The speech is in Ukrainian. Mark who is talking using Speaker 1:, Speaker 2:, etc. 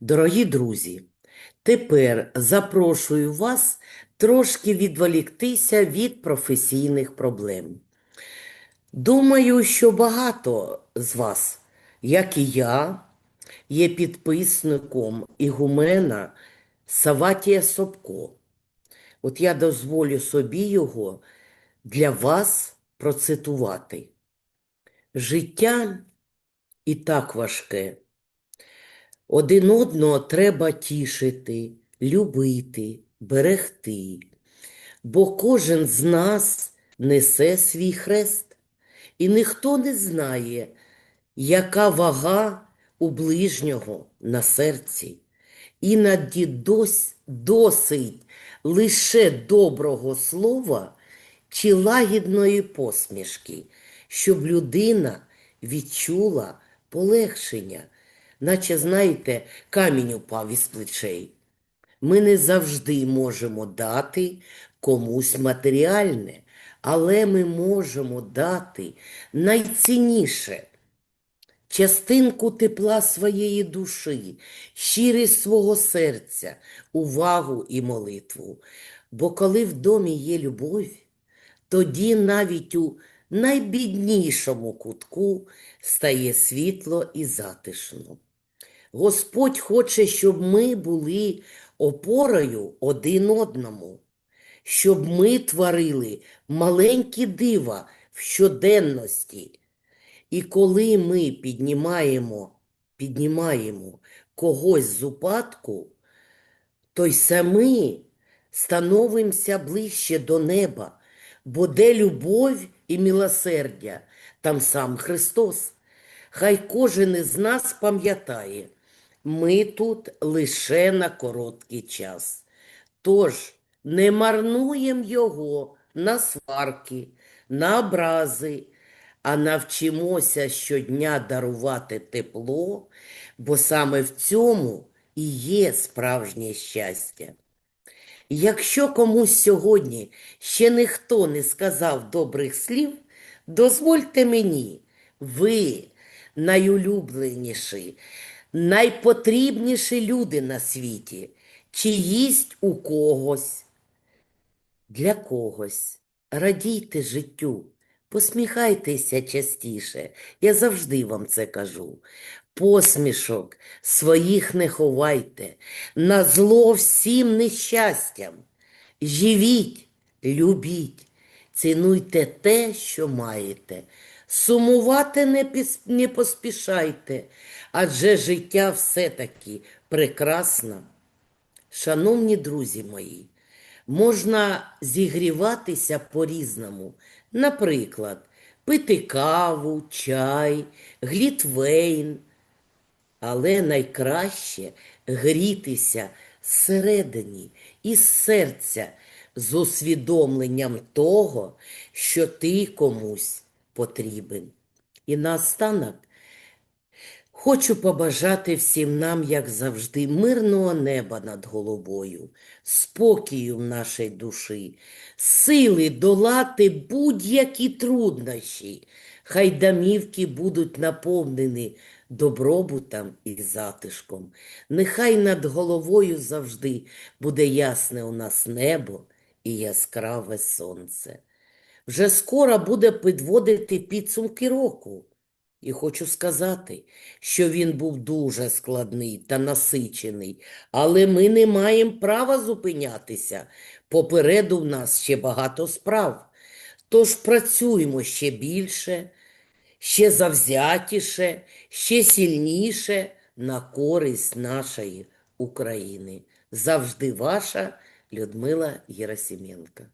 Speaker 1: Дорогі друзі, тепер запрошую вас трошки відволіктися від професійних проблем. Думаю, що багато з вас, як і я, є підписником ігумена Саватія Собко. От я дозволю собі його для вас процитувати. Життя і так важке. Один одного треба тішити, любити, берегти, бо кожен з нас несе свій хрест, і ніхто не знає, яка вага у ближнього на серці. Іноді дось, досить лише доброго слова чи лагідної посмішки, щоб людина відчула полегшення, наче, знаєте, камінь упав із плечей. Ми не завжди можемо дати комусь матеріальне, але ми можемо дати найцінніше частинку тепла своєї душі, щирість свого серця, увагу і молитву. Бо коли в домі є любов, тоді навіть у найбіднішому кутку стає світло і затишно. Господь хоче, щоб ми були опорою один одному, щоб ми творили маленькі дива в щоденності. І коли ми піднімаємо, піднімаємо когось з упадку, то й самі становимося ближче до неба, бо де любов і милосердя, там сам Христос. Хай кожен із нас пам'ятає, ми тут лише на короткий час. Тож не марнуємо його на сварки, на образи, а навчимося щодня дарувати тепло, бо саме в цьому і є справжнє щастя. Якщо комусь сьогодні ще ніхто не сказав добрих слів, дозвольте мені, ви найулюбленіші, найпотрібніші люди на світі, чи їсть у когось, для когось. Радійте життю, посміхайтеся частіше, я завжди вам це кажу. Посмішок своїх не ховайте, на зло всім нещастям. Живіть, любіть, цінуйте те, що маєте. Сумувати не, піс- не поспішайте, адже життя все-таки прекрасне. Шановні друзі мої, можна зігріватися по-різному. Наприклад, пити каву, чай, глітвейн. Але найкраще грітися зсередині, із серця, з усвідомленням того, що ти комусь потрібен. І наостанок Хочу побажати всім нам, як завжди, мирного неба над головою, спокою в нашій душі, сили долати будь-які труднощі. Хай домівки будуть наповнені добробутом і затишком. Нехай над головою завжди буде ясне у нас небо і яскраве сонце. Вже скоро буде підводити підсумки року. І хочу сказати, що він був дуже складний та насичений, але ми не маємо права зупинятися. Попереду в нас ще багато справ. Тож працюємо ще більше, ще завзятіше, ще сильніше на користь нашої України. Завжди ваша Людмила Єросименко.